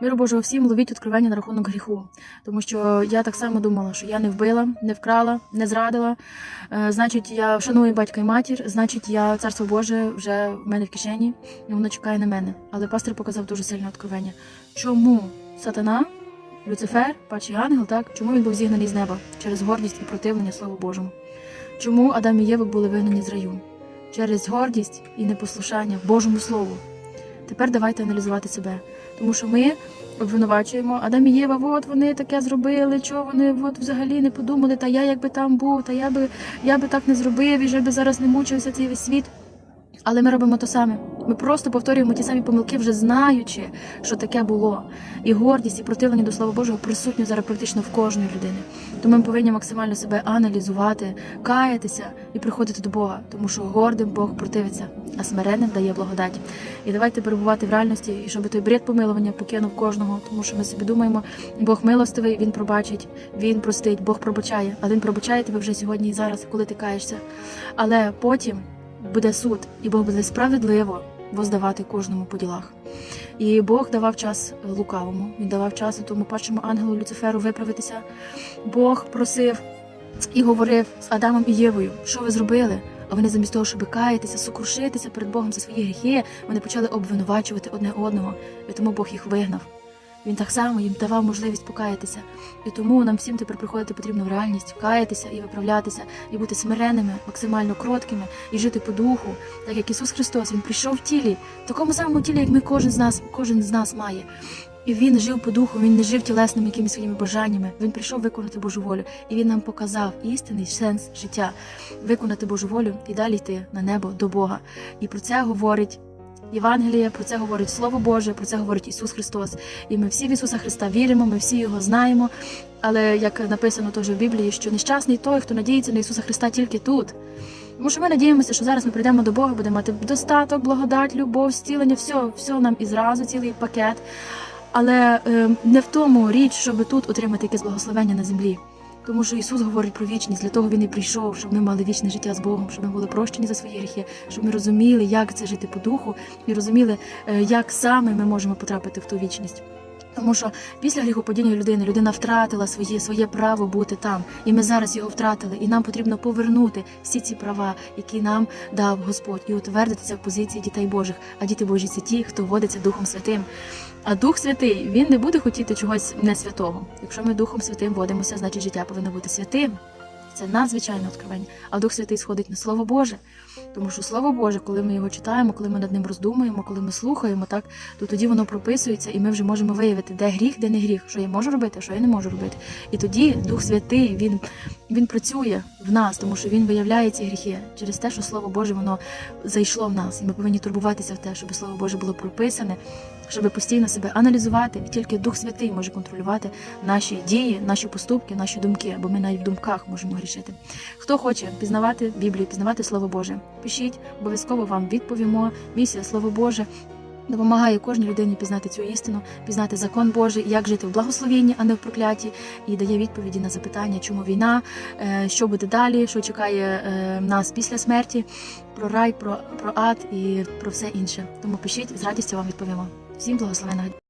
Миру Божого всім ловіть відкривання на рахунок гріху, тому що я так само думала, що я не вбила, не вкрала, не зрадила. Е, Значить, я вшаную батька і матір, значить, я царство Боже вже в мене в кишені, і воно чекає на мене. Але пастор показав дуже сильне відкривання. Чому сатана, Люцифер, пачий ангел, так чому він був зігнаний з неба через гордість і противлення Слову Божому? Чому Адам і Єва були вигнані з раю? Через гордість і непослушання Божому Слову. Тепер давайте аналізувати себе. Тому що ми обвинувачуємо Адам і Єва, от вони таке зробили, чого вони от взагалі не подумали, та я якби там був, та я би, я би так не зробив, і вже би зараз не мучився цей весь світ. Але ми робимо те саме. Ми просто повторюємо ті самі помилки, вже знаючи, що таке було. І гордість, і противлення до Слова Божого присутні зараз практично в кожної людини. Тому ми повинні максимально себе аналізувати, каятися і приходити до Бога, тому що гордим Бог противиться, а смиренним дає благодать. І давайте перебувати в реальності, і щоб той бред помилування покинув кожного, тому що ми собі думаємо, Бог милостивий, він пробачить, він простить, Бог пробачає, а він пробачає тебе вже сьогодні і зараз, коли ти каєшся. Але потім буде суд, і Бог буде справедливо воздавати кожному по ділах. І Бог давав час лукавому, він давав час тому першому ангелу Люциферу виправитися. Бог просив і говорив з Адамом і Євою, що ви зробили? Вони замість того, щоб каятися, сокрушитися перед Богом за свої гріхи, вони почали обвинувачувати одне одного, і тому Бог їх вигнав. Він так само їм давав можливість покаятися. І тому нам всім тепер приходити потрібно в реальність, каятися і виправлятися, і бути смиренними, максимально кроткими, і жити по духу, так як Ісус Христос, Він прийшов в тілі, в такому самому тілі, як ми кожен з нас, кожен з нас має. І він жив по духу, він не жив тілесними якимись своїми бажаннями. Він прийшов виконати Божу волю, і він нам показав істинний сенс життя, виконати Божу волю і далі йти на небо до Бога. І про це говорить Євангеліє, про це говорить Слово Боже, про це говорить Ісус Христос. І ми всі в Ісуса Христа віримо, ми всі його знаємо. Але як написано теж в Біблії, що нещасний той, хто надіється на Ісуса Христа тільки тут. Тому що ми надіємося, що зараз ми прийдемо до Бога, будемо мати достаток, благодать, любов, зцілення, все, все нам і зразу, цілий пакет. Але е, не в тому річ, щоб тут отримати якесь благословення на землі. Тому що Ісус говорить про вічність, для того Він і прийшов, щоб ми мали вічне життя з Богом, щоб ми були прощені за свої гріхи, щоб ми розуміли, як це жити по духу, і розуміли, е, як саме ми можемо потрапити в ту вічність. Тому що після гріхопадіння людини людина втратила своє, своє право бути там, і ми зараз його втратили. І нам потрібно повернути всі ці права, які нам дав Господь, і утвердитися в позиції дітей Божих. А діти Божі це ті, хто водиться Духом Святим. А Дух Святий він не буде хотіти чогось не святого. Якщо ми Духом Святим водимося, значить життя повинно бути святим. Це надзвичайне відкривання. А Дух Святий сходить на Слово Боже. Тому що Слово Боже, коли ми його читаємо, коли ми над ним роздумуємо, коли ми слухаємо, так то тоді воно прописується, і ми вже можемо виявити, де гріх, де не гріх, що я можу робити, що я не можу робити. І тоді Дух Святий він, він працює в нас, тому що він виявляє ці гріхи через те, що Слово Боже воно зайшло в нас, і ми повинні турбуватися в те, щоб Слово Боже було прописане, щоб постійно себе аналізувати, і тільки Дух Святий може контролювати наші дії, наші поступки, наші думки, бо ми навіть в думках можемо грішити. Хто хоче пізнавати Біблію, пізнавати Слово Боже, пишіть, обов'язково вам відповімо. Місія Слово Боже. Допомагає кожній людині пізнати цю істину, пізнати закон Божий, як жити в благословенні, а не в прокляті, і дає відповіді на запитання, чому війна, е, що буде далі, що чекає е, нас після смерті, про рай, про, про ад і про все інше. Тому пишіть з радістю вам відповімо. Всім благословеного.